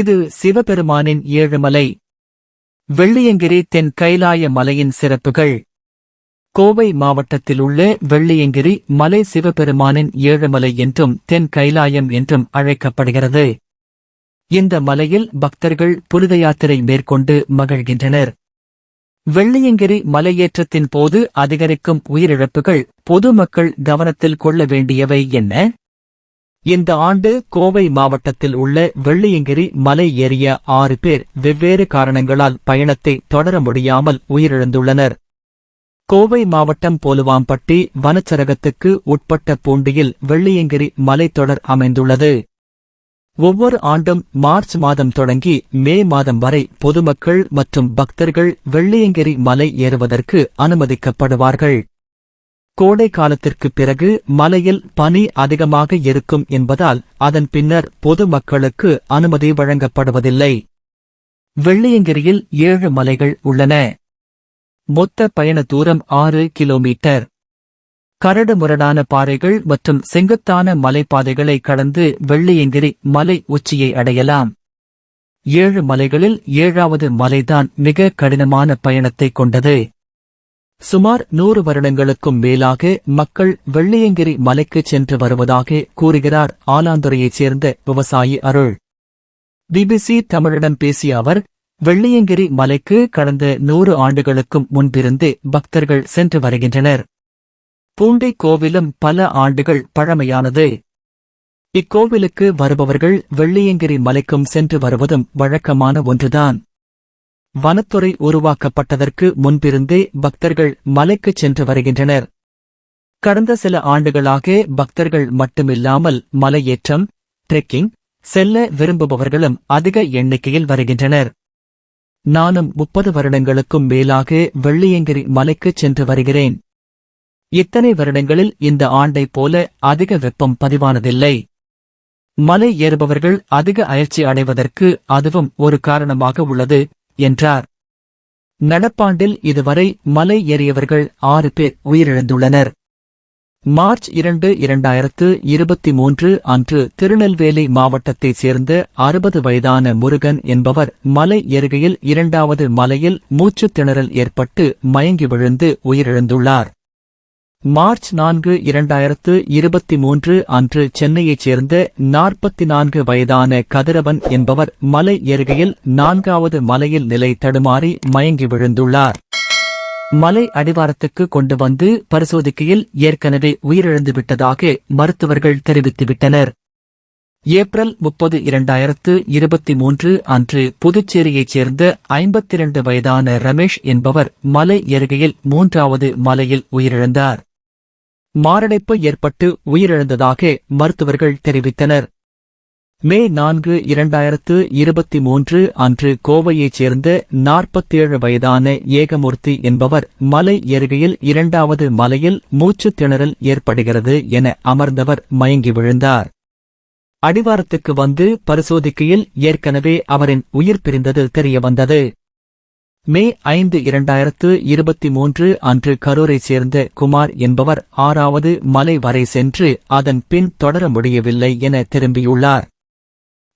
இது சிவபெருமானின் ஏழுமலை வெள்ளியங்கிரி தென் கைலாய மலையின் சிறப்புகள். கோவை மாவட்டத்தில் உள்ள வெள்ளியங்கிரி மலை சிவபெருமானின் ஏழுமலை என்றும் தென் கைலாயம் என்றும் அழைக்கப்படுகிறது. இந்த மலையில் பக்தர்கள் புனித யாத்திரை மேற்கொண்டு மகிழ்கின்றனர். வெள்ளியங்கிரி மலையேற்றத்தின் போது அதிகரிக்கும் உயிரிழப்புகள் பொதுமக்கள் கவனத்தில் கொள்ள வேண்டியவை என்ன? இந்த ஆண்டு கோவை மாவட்டத்தில் உள்ள வெள்ளியங்கிரி மலை ஏறிய ஆறு பேர் வெவ்வேறு காரணங்களால் பயணத்தை தொடர முடியாமல் உயிரிழந்துள்ளனர். கோவை மாவட்டம் போலுவாம்பட்டி வனச்சரகத்துக்கு உட்பட்ட பூண்டியில் வெள்ளியங்கிரி மலைத்தொடர் அமைந்துள்ளது. ஒவ்வொரு ஆண்டும் மார்ச் மாதம் தொடங்கி மே மாதம் வரை பொதுமக்கள் மற்றும் பக்தர்கள் வெள்ளியங்கிரி மலை ஏறுவதற்கு அனுமதிக்கப்படுவார்கள். கோடை காலத்திற்கு பிறகு மலையில் பனி அதிகமாக இருக்கும் என்பதால் அதன் பின்னர் பொதுமக்களுக்கு அனுமதி வழங்கப்படுவதில்லை. வெள்ளியங்கிரியில் ஏழு மலைகள் உள்ளன. மொத்த பயண தூரம் ஆறு கிலோமீட்டர். கரடு முரடான பாறைகள் மற்றும் செங்குத்தான மலைப்பாதைகளை கடந்து வெள்ளியங்கிரி மலை உச்சியை அடையலாம். ஏழு மலைகளில் ஏழாவது மலைதான் மிக கடினமான பயணத்தை கொண்டது. சுமார் நூறு வருடங்களுக்கும் மேலாக மக்கள் வெள்ளியங்கிரி மலைக்கு சென்று வருவதாக கூறுகிறார் ஆலாந்துறையைச் சேர்ந்த விவசாயி அருள். பிபிசி தமிழிடம் பேசிய அவர் வெள்ளியங்கிரி மலைக்கு கடந்த நூறு ஆண்டுகளுக்கும் முன்பிருந்தே பக்தர்கள் சென்று வருகின்றனர். பூண்டை கோவிலும் பல ஆண்டுகள் பழமையானது. இக்கோவிலுக்கு வருபவர்கள் வெள்ளியங்கிரி மலைக்கும் சென்று வருவதும் வழக்கமான ஒன்றுதான். வனத்துறை உருவாக்கப்பட்டதற்கு முன்பிருந்தே பக்தர்கள் மலைக்குச் சென்று வருகின்றனர். கடந்த சில ஆண்டுகளாக பக்தர்கள் மட்டுமில்லாமல் மலையேற்றம் ட்ரெக்கிங் செல்ல விரும்புபவர்களும் அதிக எண்ணிக்கையில் வருகின்றனர். நானும் முப்பது வருடங்களுக்கும் மேலாக வெள்ளியங்கிரி மலைக்குச் சென்று வருகிறேன். இத்தனை வருடங்களில் இந்த ஆண்டைப் போல அதிக வெப்பம் பதிவானதில்லை. மலை ஏறுபவர்கள் அதிக அயற்சி அடைவதற்கு அதுவும் ஒரு காரணமாக உள்ளது. என்றார். நடப்பாண்டில் இதுவரை மலை ஏறியவர்கள் ஆறு பேர் உயிரிழந்துள்ளனர். மார்ச் இரண்டு இரண்டாயிரத்து இருபத்தி மூன்று அன்று திருநெல்வேலி மாவட்டத்தைச் சேர்ந்த அறுபது வயதான முருகன் என்பவர் மலை ஏறுகையில் இரண்டாவது மலையில் மூச்சுத் திணறல் ஏற்பட்டு மயங்கி விழுந்து உயிரிழந்துள்ளார். மார்ச் நான்கு இரண்டாயிரத்து இருபத்தி மூன்று அன்று சென்னையைச் சேர்ந்த நாற்பத்தி நான்கு வயதான கதிரவன் என்பவர் மலை ஏறுகையில் நான்காவது மலையில் நிலை தடுமாறி மயங்கி விழுந்துள்ளார். மலை அடிவாரத்துக்கு கொண்டு வந்து பரிசோதிக்கையில் ஏற்கனவே உயிரிழந்து விட்டதாக மருத்துவர்கள் தெரிவித்துவிட்டனர். ஏப்ரல் முப்பது இரண்டாயிரத்து இருபத்தி மூன்று அன்று புதுச்சேரியைச் சேர்ந்த ஐம்பத்திரண்டு வயதான ரமேஷ் என்பவர் மலை ஏறுகையில் மூன்றாவது மலையில் உயிரிழந்தார். மாரடைப்பு ஏற்பட்டு உயிரிழந்ததாக மருத்துவர்கள் தெரிவித்தனர். மே நான்கு இரண்டாயிரத்து இருபத்தி மூன்று அன்று கோவையைச் சேர்ந்த நாற்பத்தேழு வயதான ஏகமூர்த்தி என்பவர் மலை ஏறுகையில் இரண்டாவது மலையில் மூச்சுத் திணறல் ஏற்படுகிறது என அமர்ந்தவர் மயங்கி விழுந்தார். அடிவாரத்துக்கு வந்து பரிசோதிக்கையில் ஏற்கனவே அவரின் உயிர் பிரிந்தது தெரியவந்தது. மே ஐந்து இரண்டாயிரத்து இருபத்தி மூன்று அன்று கரூரைச் சேர்ந்த குமார் என்பவர் ஆறாவது மலை வரை சென்று அதன் பின் தொடர முடியவில்லை என திரும்பியுள்ளார்.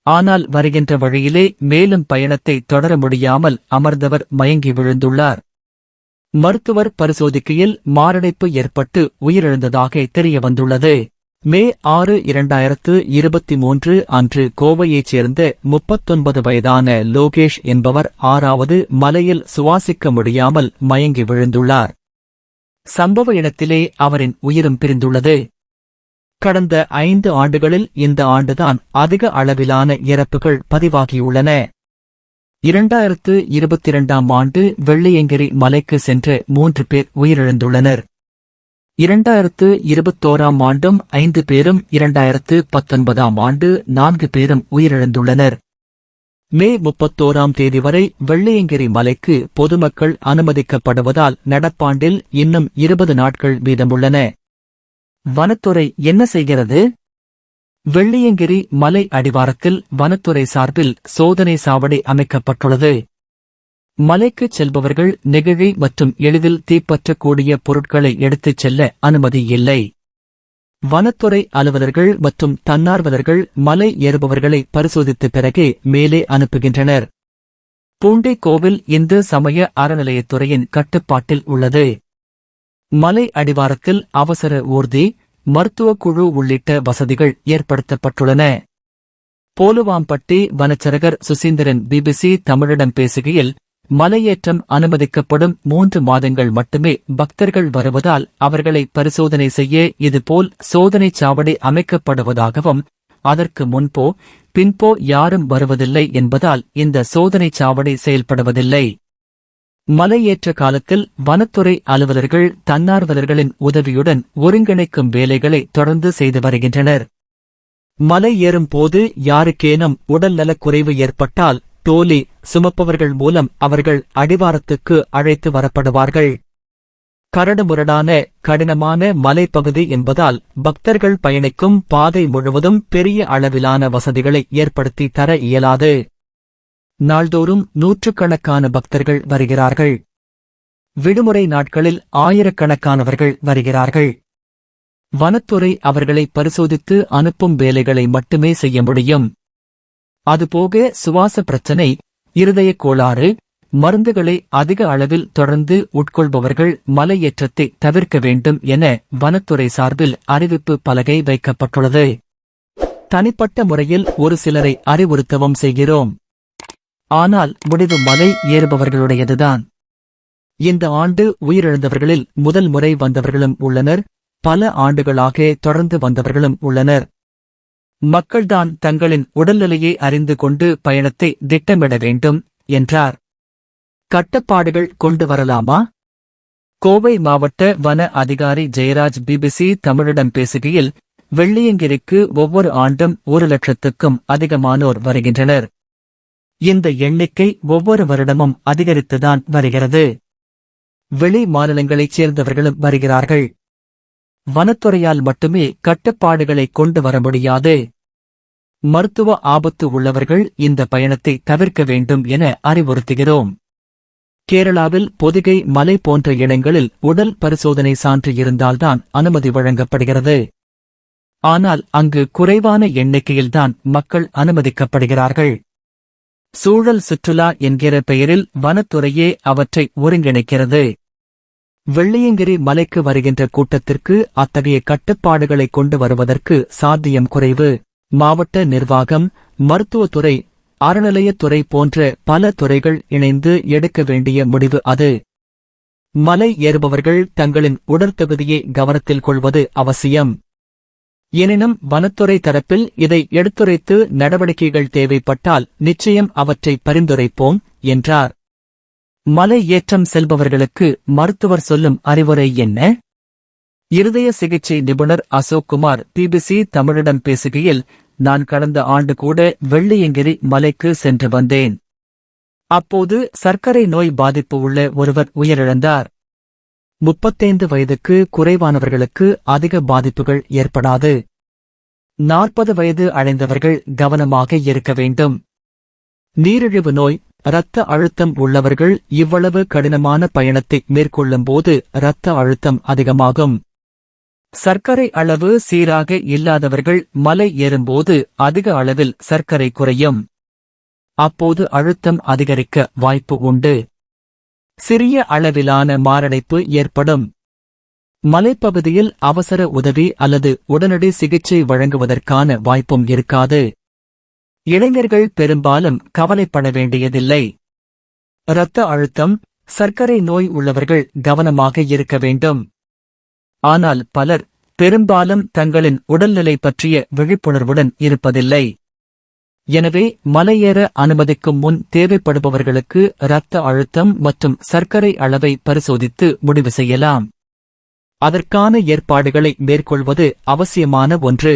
ஆனால் வருகின்ற வழியிலே மேலும் பயணத்தை தொடர முடியாமல் அமர்ந்தவர் மயங்கி விழுந்துள்ளார். மருத்துவர் பரிசோதிக்கையில் மாரடைப்பு ஏற்பட்டு உயிரிழந்ததாக தெரியவந்துள்ளது. மே ஆறு இரண்டாயிரத்து இருபத்தி மூன்று அன்று கோவையைச் சேர்ந்த முப்பத்தொன்பது வயதான லோகேஷ் என்பவர் ஆறாவது மலையில் சுவாசிக்க முடியாமல் மயங்கி விழுந்துள்ளார். சம்பவ இடத்திலே அவரின் உயிரும் பிரிந்துள்ளது. கடந்த ஐந்து ஆண்டுகளில் இந்த ஆண்டுதான் அதிக அளவிலான இறப்புகள் பதிவாகியுள்ளன. இரண்டாயிரத்து இருபத்தி இரண்டாம் ஆண்டு வெள்ளியங்கிரி மலைக்கு சென்று மூன்று பேர் உயிரிழந்துள்ளனர். இரண்டாயிரத்து இருபத்தோராம் ஆண்டும் ஐந்து பேரும் இரண்டாயிரத்து பத்தொன்பதாம் ஆண்டு நான்கு பேரும் உயிரிழந்துள்ளனர். மே முப்பத்தோராம் தேதி வரை வெள்ளையங்கிரி மலைக்கு பொதுமக்கள் அனுமதிக்கப்படுவதால் நடப்பாண்டில் இன்னும் இருபது நாட்கள் மீதமுள்ளன வனத்துறை என்ன செய்கிறது? வெள்ளியங்கிரி மலை அடிவாரத்தில் வனத்துறை சார்பில் சோதனை சாவடி அமைக்கப்பட்டுள்ளது. மலைக்கு செல்பவர்கள் நெகிழி மற்றும் எளிதில் தீப்பற்றக்கூடிய பொருட்களை எடுத்துச் செல்ல அனுமதி இல்லை. வனத்துறை அலுவலர்கள் மற்றும் தன்னார்வலர்கள் மலை ஏறுபவர்களை பரிசோதித்த பிறகே மேலே அனுப்புகின்றனர். பூண்டை கோவில் இந்து சமய அறநிலையத்துறையின் கட்டுப்பாட்டில் உள்ளது. மலை அடிவாரத்தில் அவசர ஊர்தி மருத்துவக் குழு உள்ளிட்ட வசதிகள் ஏற்படுத்தப்பட்டுள்ளன. போலுவாம்பட்டி வனச்சரகர் சுசீந்திரன் பிபிசி தமிழிடம் பேசுகையில் மலையேற்றம் அனுமதிக்கப்படும் மூன்று மாதங்கள் மட்டுமே பக்தர்கள் வருவதால் அவர்களை பரிசோதனை செய்ய இதுபோல் சோதனைச் சாவடி அமைக்கப்படுவதாகவும் அதற்கு முன்போ பின்போ யாரும் வருவதில்லை என்பதால் இந்த சோதனைச் சாவடி செயல்படுவதில்லை. மலையேற்ற காலத்தில் வனத்துறை அலுவலர்கள் தன்னார்வலர்களின் உதவியுடன் ஒருங்கிணைக்கும் வேலைகளை தொடர்ந்து செய்து வருகின்றனர். மலை ஏறும் போது யாருக்கேனும் உடல்நலக் குறைவு ஏற்பட்டால் டோலி சுமப்பவர்கள் மூலம் அவர்கள் அடிவாரத்துக்கு அழைத்து வரப்படுவார்கள். கரடுமுரடான கடினமான மலைப்பகுதி என்பதால் பக்தர்கள் பயணிக்கும் பாதை முழுவதும் பெரிய அளவிலான வசதிகளை ஏற்படுத்தி தர இயலாது. நாள்தோறும் நூற்றுக்கணக்கான பக்தர்கள் வருகிறார்கள். விடுமுறை நாட்களில் ஆயிரக்கணக்கானவர்கள் வருகிறார்கள். வனத்துறை அவர்களை பரிசோதித்து அனுப்பும் வேலைகளை மட்டுமே செய்ய முடியும். அதுபோக சுவாச பிரச்சனை இருதயக் கோளாறு மருந்துகளை அதிக அளவில் தொடர்ந்து உட்கொள்பவர்கள் மலையேற்றத்தை தவிர்க்க வேண்டும் என வனத்துறை சார்பில் அறிவிப்பு பலகை வைக்கப்பட்டுள்ளது. தனிப்பட்ட முறையில் ஒரு சிலரை அறிவுறுத்தவும் செய்கிறோம். ஆனால் முடிவு மலை ஏறுபவர்களுடையதுதான். இந்த ஆண்டு உயிரிழந்தவர்களில் முதல் முறை வந்தவர்களும் உள்ளனர். பல ஆண்டுகளாக தொடர்ந்து வந்தவர்களும் உள்ளனர். மக்கள்தான் தங்களின் உடல்நிலையை அறிந்து கொண்டு பயணத்தை திட்டமிட வேண்டும் என்றார். கட்டப்பாடுகள் கொண்டு வரலாமா? கோவை மாவட்ட வன அதிகாரி ஜெயராஜ் பிபிசி தமிழிடம் பேசுகையில் வெள்ளியங்கிரிக்கு ஒவ்வொரு ஆண்டும் ஒரு லட்சத்துக்கும் அதிகமானோர் வருகின்றனர். இந்த எண்ணிக்கை ஒவ்வொரு வருடமும் அதிகரித்துதான் வருகிறது. வெளி மாநிலங்களைச் சேர்ந்தவர்களும் வருகிறார்கள். வனத்துறையால் மட்டுமே கட்டுப்பாடுகளை கொண்டு வர முடியாது. மருத்துவ ஆபத்து உள்ளவர்கள் இந்த பயணத்தை தவிர்க்க வேண்டும் என அறிவுறுத்துகிறோம். கேரளாவில் பொதிகை மலை போன்ற இடங்களில் உடல் பரிசோதனை சான்று இருந்தால்தான் அனுமதி வழங்கப்படுகிறது. ஆனால் அங்கு குறைவான எண்ணிக்கையில்தான் மக்கள் அனுமதிக்கப்படுகிறார்கள். சூழல் சுற்றுலா என்கிற பெயரில் வனத்துறையே அவற்றை ஒருங்கிணைக்கிறது. வெள்ளியங்கிரி மலைக்கு வருகின்ற கூட்டத்திற்கு அத்தகைய கட்டுப்பாடுகளை கொண்டு வருவதற்கு சாத்தியம் குறைவு. மாவட்ட நிர்வாகம் மருத்துவத்துறை அறநிலையத்துறை போன்ற பல துறைகள் இணைந்து எடுக்க வேண்டிய முடிவு அது. மலை ஏறுபவர்கள் தங்களின் உடற்தகுதியை கவனத்தில் கொள்வது அவசியம். எனினும் வனத்துறை தரப்பில் இதை எடுத்துரைத்து நடவடிக்கைகள் தேவைப்பட்டால் நிச்சயம் அவற்றை பரிந்துரைப்போம் என்றார். மலை ஏற்றம் செல்பவர்களுக்கு மருத்துவர் சொல்லும் அறிவுரை என்ன? இருதய சிகிச்சை நிபுணர் அசோக் குமார் பிபிசி தமிழிடம் பேசுகையில் நான் கடந்த ஆண்டு கூட வெள்ளியங்கிரி மலைக்கு சென்று வந்தேன். அப்போது சர்க்கரை நோய் பாதிப்பு உள்ள ஒருவர் உயிரிழந்தார். முப்பத்தைந்து வயதுக்கு குறைவானவர்களுக்கு அதிக பாதிப்புகள் ஏற்படாது. நாற்பது வயது அடைந்தவர்கள் கவனமாக இருக்க வேண்டும். நீரிழிவு நோய் இரத்த அழுத்தம் உள்ளவர்கள் இவ்வளவு கடினமான பயணத்தை மேற்கொள்ளும்போது இரத்த அழுத்தம் அதிகமாகும். சர்க்கரை அளவு சீராக இல்லாதவர்கள் மலை ஏறும்போது அதிக அளவில் சர்க்கரை குறையும். அப்போது அழுத்தம் அதிகரிக்க வாய்ப்பு உண்டு. சிறிய அளவிலான மாரடைப்பு ஏற்படும். மலைப்பகுதியில் அவசர உதவி அல்லது உடனடி சிகிச்சை வழங்குவதற்கான வாய்ப்பும் இருக்காது. இளைஞர்கள் பெரும்பாலும் கவலைப்பட வேண்டியதில்லை. இரத்த அழுத்தம் சர்க்கரை நோய் உள்ளவர்கள் கவனமாக இருக்க வேண்டும். ஆனால் பலர் பெரும்பாலும் தங்களின் உடல்நிலை பற்றிய விழிப்புணர்வுடன் இருப்பதில்லை. எனவே மலையேற அனுமதிக்கும் முன் தேவைப்படுபவர்களுக்கு இரத்த அழுத்தம் மற்றும் சர்க்கரை அளவை பரிசோதித்து முடிவு செய்யலாம். அதற்கான ஏற்பாடுகளை மேற்கொள்வது அவசியமான ஒன்று.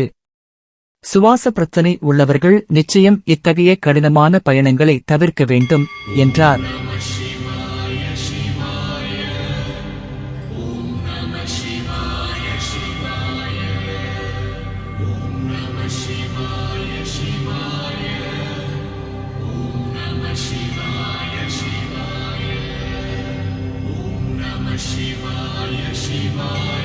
சுவாச பிரச்சனை உள்ளவர்கள் நிச்சயம் இத்தகைய கடினமான பயணங்களை தவிர்க்க வேண்டும் என்றார். Shivaya Shivaya